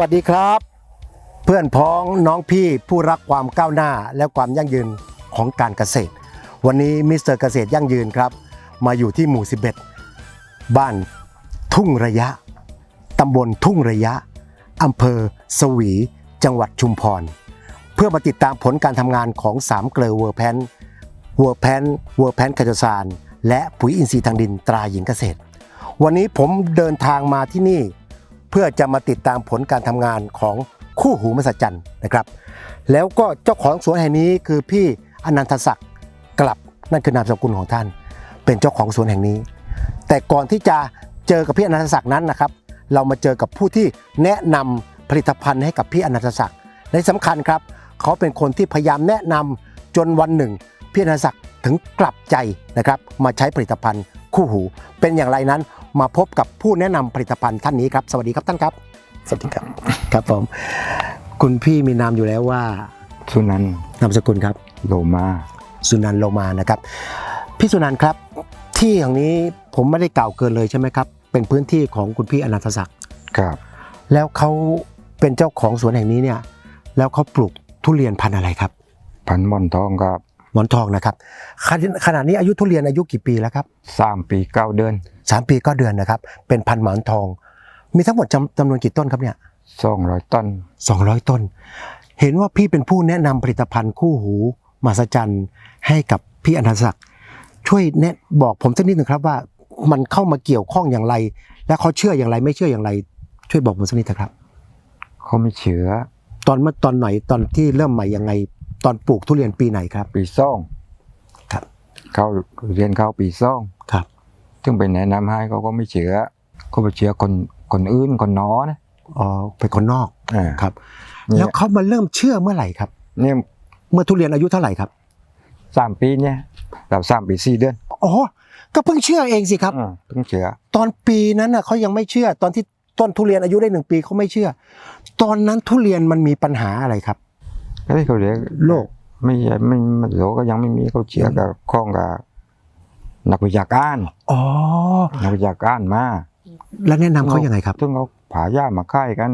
วัสดีครับ เพื่อนพ้องน้องพี่ผู้รักความก้าวหน้าและความยั่งยืนของการเกษตร วันนี้มิสเตอร์เกษตรยั่งยืนครับ มาอยู่ที่หมู่ 11 บ้านทุ่งระยะตำบลทุ่งระยะอำเภอ สวี จังหวัดชุมพร เพื่อมาติดตามผลการทำงานของ3เกลือเวอร์แพนเวอร์แพนเวอร์แพนคาโจซานและปุ๋ยอินทรีย์ทางดินตราหญิงเกษตร วันนี้ผมเดินทางมาที่นี่ เพื่อจะมาติดตามผลการทำงานของคู่หูมหัศจรรย์นะครับ แล้วก็เจ้าของสวนแห่งนี้คือพี่อนันทศักดิ์กลับนั่นคือนามสกุลของท่าน เป็นเจ้าของสวนแห่งนี้ แต่ก่อนที่จะเจอกับพี่อนันทศักดิ์นั้นนะครับ เรามาเจอกับผู้ที่แนะนำผลิตภัณฑ์ให้กับพี่อนันทศักดิ์และสำคัญครับ เขาเป็นคนที่พยายามแนะนำจนวันหนึ่ง พี่อนันทศักดิ์ถึงกลับใจนะครับ มาใช้ผลิตภัณฑ์คู่หู เป็นอย่างไรนั้น มาพบกับผู้แนะนำผลิตภัณฑ์ท่านนี้ครับ สวัสดีครับท่านครับ สวัสดีครับ ครับผม คุณพี่มีนามอยู่แล้วว่า สุนันท์นามสกุลครับ โลมา สุนันท์โลมานะครับ พี่สุนันท์ครับ ที่แห่งนี้ผมไม่ได้กล่าวเกินเลยใช่ไหมครับ เป็นพื้นที่ของคุณพี่อนันตศักดิ์ ครับ แล้วเขาเป็นเจ้าของสวนแห่งนี้เนี่ย แล้วเขาปลูกทุเรียนพันธุ์อะไรครับ พันหมอนทองครับ หมอนทองนะครับขณขณะนี้อายุทุเรียนอายุกี่ปีแล้วครับ สามปีเก้าเดือน สามปีก็เดือนนะครับ เป็นพันธุ์หมอนทอง มีทั้งหมดจำจำนวนกี่ต้นครับเนี่ยสองร้อยต้น200ต้น เห็นว่าพี่เป็นผู้แนะนำผลิตภัณฑ์คู่หูมหัศจรรย์ให้กับพี่อนันตศักดิ์ช่วยแนะบอกผมสักนิดหนึ่งครับว่ามันเข้ามาเกี่ยวข้องอย่างไร และเขาเชื่ออย่างไรไม่เชื่ออย่างไร ช่วยบอกผมสักนิดเถอะครับ เขาไม่เชื้อตอนเมื่อตอนไหนตอนที่เริ่มใหม่ยังไง ตอนปลูกทุเรียนปีไหนครับ ปีซ่องครับ เขาเรียนเข้าปีซ่องครับ ซึ่งไปแนะนำให้เขาก็ไม่เชื้อเขาไปเชื้อคนคนอื่นคนน้อนะอ๋อเป็นคนนอกอ่าครับเนี่ยแล้วเขามาเริ่มเชื่อเมื่อไหร่ครับ เนี่ยเมื่อทุเรียนอายุเท่าไหร่ครับสามปีเนี่ยเราสามปีสี่เดือนอ๋อก็เพิ่งเชื่อเองสิครับอืมเพิ่งเชื้อตอนปีนั้นน่ะเขายังไม่เชื่อ ตอนที่ต้นทุเรียนอายุได้หนึ่งปีเขาไม่เชื่อ ตอนนั้นทุเรียนมันมีปัญหาอะไรครับก็เลยเขาเรียกโรคไม่ไม่ไม่โรคก็ยังไม่มีเขาเชื้อกับข้องกับ นักวิชาการอ๋อนักวิชาการมาแล้วแนะนำเขายังไงครับ ซึ่งเขาผ่าหญ้ามาค่ายกัน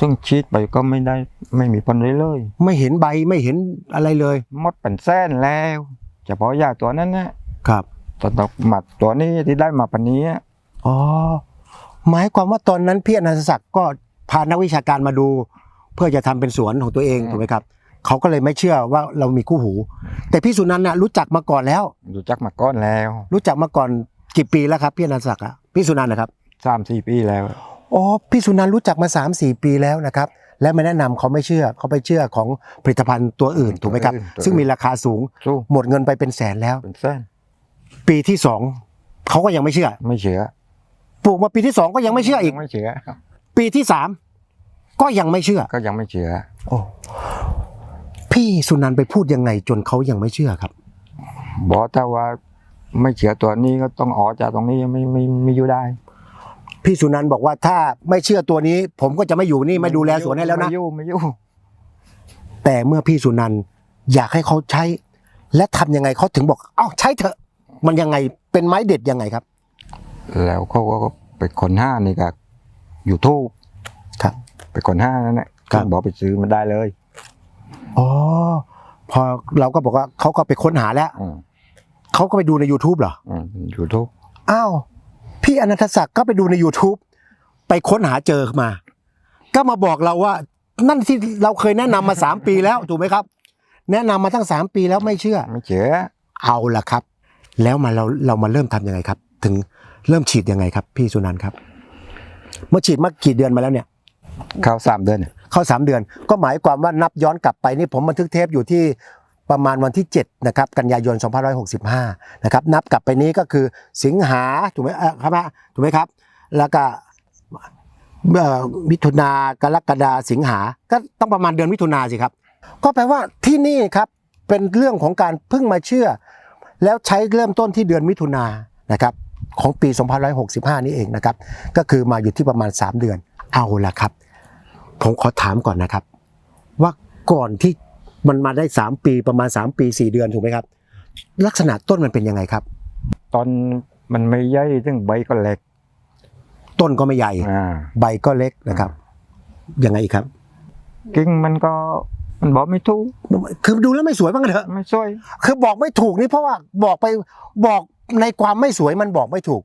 ซึ่งชีดไปก็ไม่ได้ไม่มีผลเลยเลยไม่เห็นใบไม่เห็นอะไรเลยหมดเป็นแสนแล้วเฉพาะหญ้าตัวนั้นนะครับตอนตกหมัดตัวนี้ที่ได้มาปันนี้อ๋อหมายความว่าตอนนั้นพี่อนันตศักดิ์ก็พานักวิชาการมาดู เพื่อจะทำเป็นสวนของตัวเองถูกไหมครับ เขาก็เลยไม่เชื่อว่าเรามีคู่หู แต่พี่สุนันท์น่ะรู้จักมาก่อนแล้ว รู้จักมาก้อนแล้วรู้จักมาก่อนกี่ปีแล้วครับพี่อนันตศักดิ์อะพี่สุนันท์นะครับสามสี่ปีแล้ว อ๋อพี่สุนันท์รู้จักมา3 4ปีแล้วนะครับ และมาแนะนำเขาไม่เชื่อเขาไปเชื่อของผลิตภัณฑ์ตัวอื่นถูกไหมครับซึ่งมีราคาสูงสู้หมดเงินไปเป็นแสนแล้ว เป็นแสนปีที่สองเขาก็ยังไม่เชื่อไม่เชื่อปลูกมาปีที่สองก็ยังไม่เชื่ออีก ไม่เชื่อปีที่สามก็ยังไม่เชื่อ ก็ยังไม่เชื่อโอ้ พี่สุนันท์ไปพูดยังไงจนเขายังไม่เชื่อครับ บอกถ้าว่าไม่เชื่อตัวนี้ก็ต้องออกจากตรงนี้ไม่ไม่ไม่อยู่ได้ พี่สุนันท์บอกว่าถ้าไม่เชื่อตัวนี้ ผมก็จะไม่อยู่นี่ไม่ดูแลสวนให้แล้วนะไม่อยู่ไม่อยู่แต่เมื่อพี่สุนันท์อยากให้เขาใช้ และทำยังไงเขาถึงบอก เอ้าใช้เถอะ มันยังไงเป็นไม้เด็ดยังไงครับ แล้วเขาก็ไปคนห้านี่ก็ยูทูบครับ ไปคนห้านั่นแหละครับ บอกไปซื้อมาได้เลย อ๋อพอเราก็บอกว่าเขาก็ไปค้นหาแล้วอืมเขาก็ไปดูใน YouTube เหรออืมยูทูบอ้าวพี่อนันทศักดิ์ก็ไปดูใน YouTube ไปค้นหาเจอมา ก็มาบอกเราว่า นั่นที่เราเคยแนะนำมาสามปีแล้วถูกไหมครับ แนะนำมาตั้งสามปีแล้วไม่เชื่อ ไม่เชื่อเอาละครับ แล้วมาเราเรามาเริ่มทำยังไงครับ ถึงเริ่มฉีดยังไงครับ พี่สุนันท์ครับ เมื่อฉีดมากี่เดือนมาแล้วเนี่ย เข้าสามเดือนเข้าสามเดือน ก็หมายความว่านับย้อนกลับไปนี่ผมบันทึกเทปอยู่ที่ประมาณวันที่7นะครับกันยายน2565นะครับนับกลับไปนี้ก็คือสิงหาถูกไหมครับถูกไหมครับ แล้วก็มิถุนากรกฎาสิงหาก็ต้องประมาณเดือนมิถุนาสิครับ ก็แปลว่าที่นี่ครับเป็นเรื่องของการเพิ่งมาเชื่อ แล้วใช้เริ่มต้นที่เดือนมิถุนานะครับของปี 2565 นี่เองนะครับ ก็คือมาอยู่ที่ประมาณ 3 เดือนเอาละครับ ผมขอถามก่อนนะครับ ว่าก่อนที่มันมาได้ 3 ปีประมาณ 3 ปี 4 เดือนถูกไหมครับ ลักษณะต้นมันเป็นยังไงครับ ตอนมันไม่ใหญ่ซึ่งใบก็เล็ก ต้นก็ไม่ใหญ่ อ่าใบก็เล็กนะครับยังไงอีกครับ กิ่งมันก็มันบอกไม่ถูกคือดูแล้วไม่สวยบ้างเถอะ ไม่สวย คือบอกไม่ถูกนี่เพราะว่าบอกไปบอกในความไม่สวยมันบอกไม่ถูก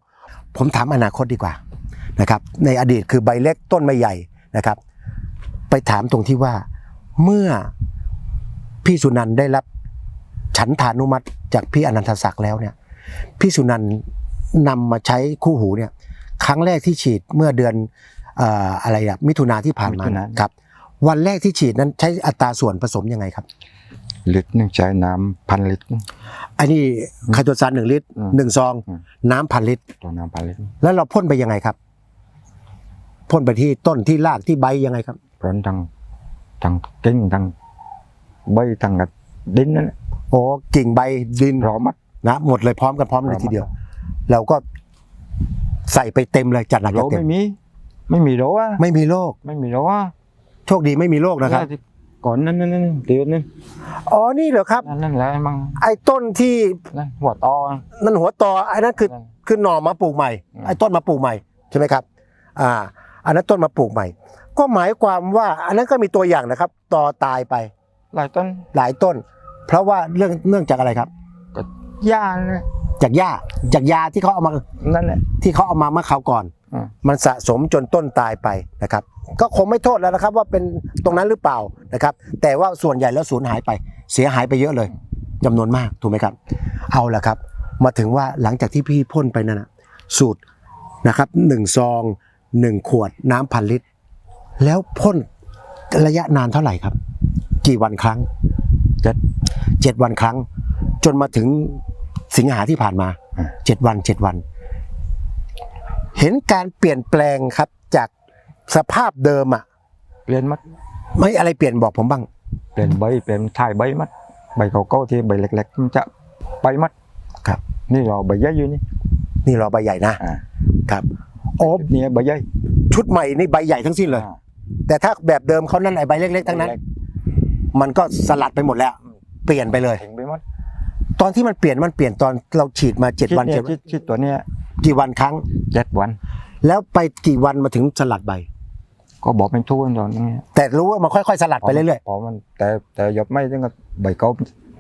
ผมถามอนาคตดีกว่านะครับ ในอดีตคือใบเล็กต้นไม่ใหญ่นะครับ ไปถามตรงที่ว่า เมื่อพี่สุนันท์ได้รับฉันทานุมัติจากพี่อนันทศักดิ์แล้วเนี่ยพี่สุนันท์นำมาใช้คู่หูเนี่ยครั้งแรกที่ฉีดเมื่อเดือนเอ่ออะไรอะมิถุนาที่ผ่านมาครับ วันแรกที่ฉีดนั้นใช้อัตราส่วนผสมยังไงครับลิตรหนึ่งใช้น้ำพันลิตรอันนี้ไคโตซานหนึ่งลิตรอืมหนึ่งซองอืมน้ำพันลิตรตัวน้ำพันลิตรแล้วเราพ่นไปยังไงครับพ่นไปที่ต้นที่รากที่ใบยังไงครับ ร้อนทั้งทั้งกิ่งทั้งใบทั้งกระดินนั่นแหละโอ้กิ่งใบดินพร้อมมัดนะหมดเลยพร้อมกันพร้อมกันทีเดียว เราก็ใส่ไปเต็มเลยจัดหนักโรจัดเต็มไม่มี ไม่มีโรอะไม่มีโรคไม่มีโรอะโชคดีไม่มีโรคนะครับที่ก่อนนั้นนั่นนั่นเดือนนึงอ๋อนี่เหรอครับนั่นนั่นแหละมั่งไอ้ต้นที่นั่นหัวตอนั่นหัวตอไอ้นั่นคือนั่นคือหน่อมาปลูกใหม่อืมไอ้ต้นมาปลูกใหม่ใช่ไหมครับ อ่า อันนั้นต้นมาปลูกใหม่ ก็หมายความว่าอันนั้นก็มีตัวอย่างนะครับตอตายไปหลายต้นหลายต้น เพราะว่าเรื่องเนื่องจากอะไรครับหญ้าเนี่ยจากหญ้าจากยาที่เขาเอามานั่นแหละ ที่เขาเอามาเมื่อคราวก่อน อืม มันสะสมจนต้นตายไปนะครับ ก็คงไม่โทษแล้วนะครับ ว่าเป็นตรงนั้นหรือเปล่านะครับ แต่ว่าส่วนใหญ่แล้วสูญหายไป เสียหายไปเยอะเลยจำนวนมากถูกไหมครับ เอาละครับ มาถึงว่าหลังจากที่พี่พ่นไปนั่นนะสูตรนะครับหนึ่งซองหนึ่งขวดน้ำพันลิตร แล้วพ่นระยะนานเท่าไหร่ครับ กี่วันครั้งเจ็ดเจ็ดวันครั้ง จนมาถึงสิงหาที่ผ่านมาอืมเจ็ดวันเจ็ดวัน เห็นการเปลี่ยนแปลงครับจากสภาพเดิมอะเปลี่ยนมัดไม่อะไรเปลี่ยนบอกผมบ้าง เปลี่ยนใบเปลี่ยนถ่ายใบมัดใบเก่าๆที่ใบเล็กๆมันจะไปมัดครับ นี่เราใบใหญ่อยู่นี่ นี่รอใบใหญ่นะอ่าครับ โอ้นี่ใบใหญ่ ชุดใหม่นี่ใบใหญ่ทั้งสิ้นเลยอ่า แต่ถ้าแบบเดิมเขานั่นไอ้ใบเล็กๆทั้งนั้นใบเล็กมันก็สลัดไปหมดแล้ว เปลี่ยนไปเลย ถึงไปมัดตอนที่มันเปลี่ยนมันเปลี่ยนตอนเราฉีดมาเจ็ดวันชิเจ็ดดเนี่ยชิดชิดตัวเนี้ยกี่วันครั้งเจ็ดวัน แล้วไปกี่วันมาถึงสลัดใบ ก็บอกเป็นทุกตอนนี้แต่รู้ว่ามันค่อยๆ สลัดไปเรื่อยพอมันแต่แต่หยบไม่ถึงกับใบเก่า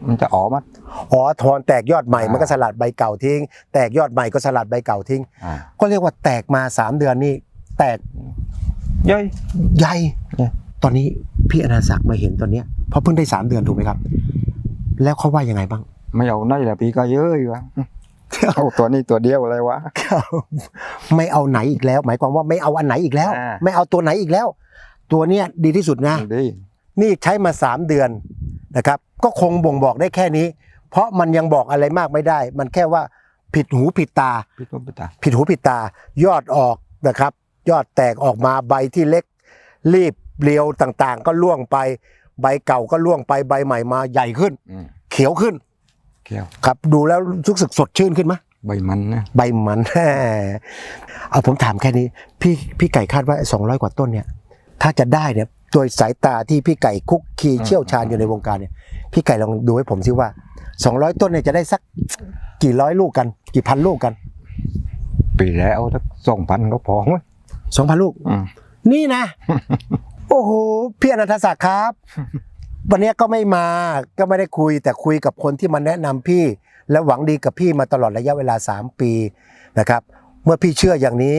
มันจะออกมัดๆอ๋อทอนแตกยอดใหม่อ่ามัมันก็สลัดใบเก่าทิ้ง แตกยอดใหม่ก็สลัดใบเก่าทิ้งอ่าก็เรียกว่าแตกมาสามเดือนนี่แตก ใหญ่ใหญ่เนี่ยตอนนี้พี่อนาศักดิ์มาเห็นตอนเนี้ยเพราะเพิ่งได้สามเดือนถูกไหมครับ แล้วเขาว่ายังไงบ้าง ไม่เอาไหนละพี่ก็เยอะอยู่วะเอาตัวนี้ตัวเดียวอะไรวะไม่เอาไหนอีกแล้ว หมายความว่าไม่เอาอันไหนอีกแล้วอ่าไม่เอาตัวไหนอีกแล้ว ตัวเนี้ยดีที่สุดนะดีนี่ใช้มาสามเดือนนะครับ ก็คงบ่งบอกได้แค่นี้ เพราะมันยังบอกอะไรมากไม่ได้ มันแค่ว่าผิดหูผิดตาพี่ต้นพี่ตา ผิดหูผิดตา ยอดออกนะครับ ยอดแตกออกมาใบที่เล็ก รีบเรียวต่างๆ ก็ล่วงไป ใบเก่าก็ล่วงไปใบใหม่มาใหญ่ขึ้น อืมเขียวขึ้น เขียวครับ ดูแล้วรู้สึกสดชื่นขึ้นไหมใบมันนะใบมัน เอาผมถามแค่นี้ พี่พี่ไก่คาดว่าสองร้อยกว่าต้นเนี่ย ถ้าจะได้เนี่ยโดยสายตาที่พี่ไก่คุกคีเชี่ยวชาญอยู่ในวงการเนี่ย พี่ไก่ลองดูให้ผมซิว่าสองร้อยต้นเนี่ยจะได้สักกี่ร้อยลูกกัน กี่พันลูกกัน ปีแล้วถ้าสองพันก็พอมั้ย สองพันลูกอืมนี่นะ โอ้โหพี่อนันทศักดิ์ครับ วันนี้ก็ไม่มาก็ไม่ได้คุย แต่คุยกับคนที่มาแนะนำพี่ และหวังดีกับพี่มาตลอดระยะเวลา 3 ปีนะครับ เมื่อพี่เชื่ออย่างนี้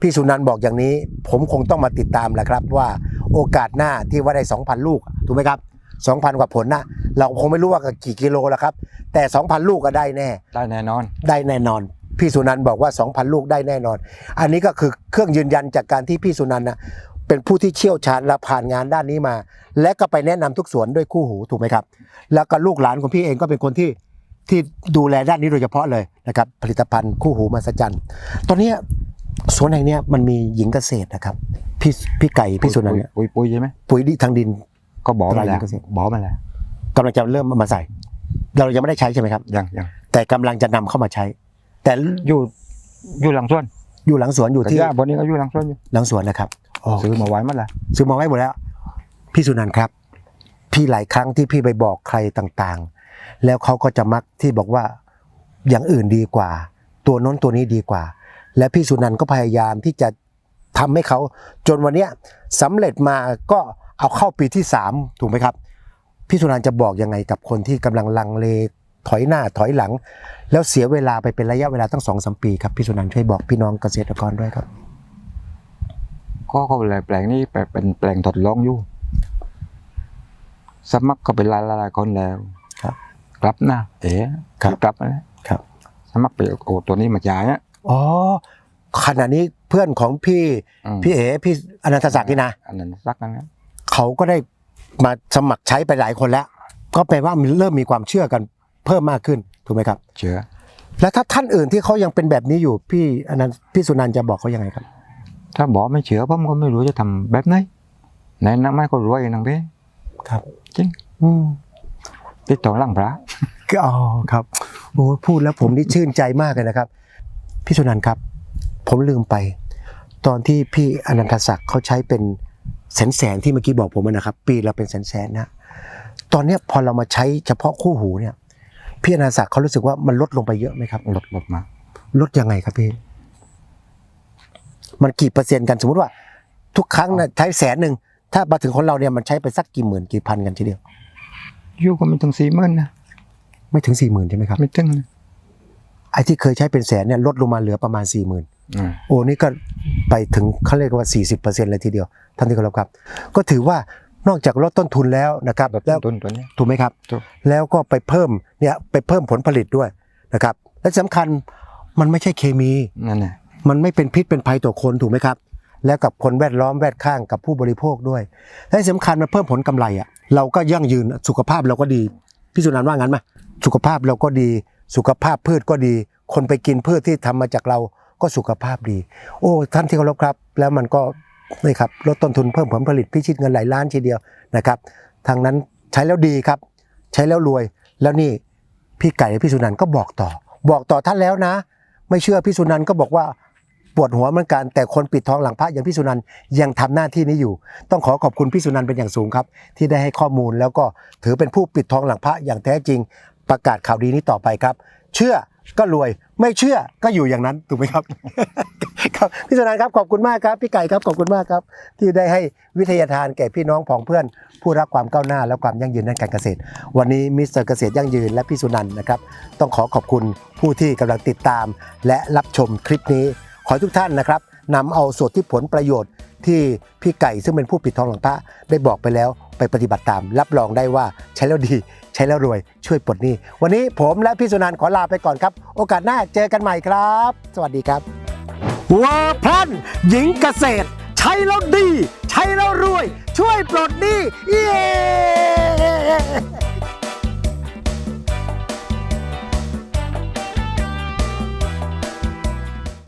พี่สุนันท์บอกอย่างนี้ ผมคงต้องมาติดตามแหละครับ ว่าโอกาสหน้าที่ว่าได้ 2,000 ลูกถูกไหมครับ2,000 กว่าผลนะเราคงไม่รู้ว่ากี่กิโลแล้วครับ แต่ 2,000 ลูกก็ได้แน่ ได้แน่นอน ได้แน่นอน พี่สุนันท์บอกว่า 2,000 ลูกได้แน่นอน อันนี้ก็คือเครื่องยืนยันจากการที่พี่สุนันท์นะเป็นผู้ที่เชี่ยวชาญและผ่านงานด้านนี้มา และก็ไปแนะนำทุกสวนด้วยคู่หูถูกไหมครับ แล้วก็ลูกหลานของพี่เองก็เป็นคนที่ที่ดูแลด้านนี้โดยเฉพาะเลยนะครับ ผลิตภัณฑ์คู่หูมาสจันตอนเนี้ยสวนแห่งเนี้ยมันมีหญิงเกษตรนะครับ พี่พี่ไก่พี่สุนันท์เนี่ยปุยปุยใช่ไหมปุ๋ยดิทางดินก็บอกมาตราแล้หญิวงเกษตรบอกมาแล้วกำลังจะเริ่มมาใส่ เรายังไม่ได้ใช้ใช่ไหมครับยังยังแต่กำลังจะนำเข้ามาใช้ แต่อยู่อยู่หลังสวนอยู่หลังสวนอยู่แต่ที่ย่าบนนี้ก็อยู่หลังสวนอยู่หลังสวนนะครับอ๋อซื้อมาไว้หมาแล้วซื้อมาไว้หมดแล้ว พี่สุนันท์ครับ พี่หลายครั้งที่พี่ไปบอกใครต่างๆ แล้วเขาก็จะมักที่บอกว่าอย่างอื่นดีกว่า ตัวโน้นตัวนี้ดีกว่า และพี่สุนันท์ก็พยายามที่จะทำให้เขาจนวันเนี้ยสำเร็จมาก็เอาเข้าปีที่3ถูกไหมครับ พี่สุนันท์จะบอกยังไงกับคนที่กำลังลังเล ถอยหน้าถอยหลัง แล้วเสียเวลาไปเป็นระยะเวลาตั้งสองสมปีครับพี่สุนันท์ช่วยบอกพี่น้องเกษตรกรด้วยครับ ก็เขาเลยแปลงนี้ไปเป็นแปลงทดลองอยู่ สมัครก็เป็นหลายหลายๆคนแล้ว ครับ กลับนะเอ๋ครับกลับนะครับ สมัครไปโอ้ตัวนี้มาจ่ายอะอ๋อขณะนี้เพื่อนของพี่อืมพี่เอ๋พี่อนันตศักดิ์นี่นะอันนั้นสักนั้นนะเขาก็ได้มาสมัครใช้ไปหลายคนแล้ว ก็แปลว่ามันเริ่มมีความเชื่อกัน เพิ่มมากขึ้นถูกไหมครับเชื่อแล้วถ้าท่านอื่นที่เขายังเป็นแบบนี้อยู่พี่อนันต์พี่สุนันท์จะบอกเขายังไงครับ ถ้าบอกไม่เชื่อผมก็ไม่รู้จะทำแบบไหนไหนนักไม้ก็รวยนังเบ้ครับ จริง อืมติดต่อหลังพระก็อ๋อครับโอ้พูดแล้วผมนี่ชื่นใจมากเลยนะครับ พี่สุนันท์ครับ ผมลืมไป ตอนที่พี่อนันตศักดิ์เขาใช้เป็นแสนแสนๆที่เมื่อกี้บอกผมนะครับ ปีละเป็นแสนแสนๆนะตอนเนี้ยพอเรามาใช้เฉพาะคู่หูเนี่ย พี่อนันตศักดิ์เขารู้สึกว่ามันลดลงไปเยอะไหมครับ ลดลดมาลดยังไงครับพี่ มันกี่เปอร์เซ็นต์กันสมมติว่า ทุกครั้งนะใช้แสนหนึ่งถ้ามาถึงของเราเนี่ยมันใช้ไปสักกี่หมื่นกี่พันกันทีเดียวอยู่ก็ไม่ถึงสี่หมื่นนะไม่ถึงสี่หมื่นใช่ไหมครับ ไม่ถึงนะไอ้ที่เคยใช้เป็นแสนเนี่ยลดลงมาเหลือประมาณสี่หมื่นอืมโอ้นี่ก็ไปถึงเขาเรียกว่าสี่สิบเปอร์เซ็นต์เลยทีเดียวท่านที่เคารพครับ ก็ถือว่า นอกจากลดต้นทุนแล้วนะครับลดแล้วต้นตัวนี้ถูกไหมครับถูกแล้วก็ไปเพิ่มเนี่ยไปเพิ่มผลผลิตด้วยนะครับ และสำคัญมันไม่ใช่เคมีนั่นแหละมันไม่เป็นพิษเป็นภัยต่อคนถูกไหมครับ แล้วกับคนแวดล้อมแวดข้างกับผู้บริโภคด้วยและที่สำคัญมันเพิ่มผลกำไรอะเราก็ยั่งยืนสุขภาพเราก็ดีพี่สุนันท์ว่างั้นไหมสุขภาพเราก็ดี สุขภาพพืชก็ดี คนไปกินพืชที่ทำมาจากเราก็สุขภาพดี โอ้ท่านที่เคารพครับ แล้วมันก็ นี่ครับลดต้นทุนเพิ่มผลผลิตพิชิตเงินหลายล้านทีเดียวนะครับทางนั้นใช้แล้วดีครับ ใช้แล้วรวยแล้วนี่พี่ไก่และพี่สุนันก็บอกต่อ บอกต่อท่านแล้วนะ ไม่เชื่อพี่สุนันก็บอกว่าปวดหัวเหมือนกันแต่คนปิดทองหลังพระอย่างพี่สุนันยังทำหน้าที่นี้อยู่ ต้องขอขอบคุณพี่สุนันเป็นอย่างสูงครับ ที่ได้ให้ข้อมูลแล้วก็ถือเป็นผู้ปิดทองหลังพระอย่างแท้จริง ประกาศข่าวดีนี้ต่อไปครับ เชื่อก็รวย ไม่เชื่อก็อยู่อย่างนั้นถูกไหมครับ ครับพี่สุนันท์ครับขอบคุณมากครับพี่ไก่ครับขอบคุณมากครับ ที่ได้ให้วิทยาทานแก่พี่น้องผองเพื่อน ผู้รักความก้าวหน้าและความยั่งยืนด้านการเกษตร วันนี้มิสเตอร์เกษตรยั่งยืนและพี่สุนันท์นะครับ ต้องขอขอบคุณผู้ที่กำลังติดตาม และรับชมคลิปนี้ ขอทุกท่านนะครับนำเอาส่วนที่ผลประโยชน์ ที่พี่ไก่ซึ่งเป็นผู้ปิดทองหลังพระได้บอกไปแล้วไปปฏิบัติตาม รับรองได้ว่าใช้แล้วดี ใช้แล้วรวยช่วยปลดหนี้ วันนี้ผมและพี่สุนันท์ขอลาไปก่อนครับ โอกาสหน้าเจอกันใหม่ครับ สวัสดีครับวอร์พลันหญิงเกษตร ใช้แล้วดี ใช้แล้วรวย ช่วยปลดหนี้เย้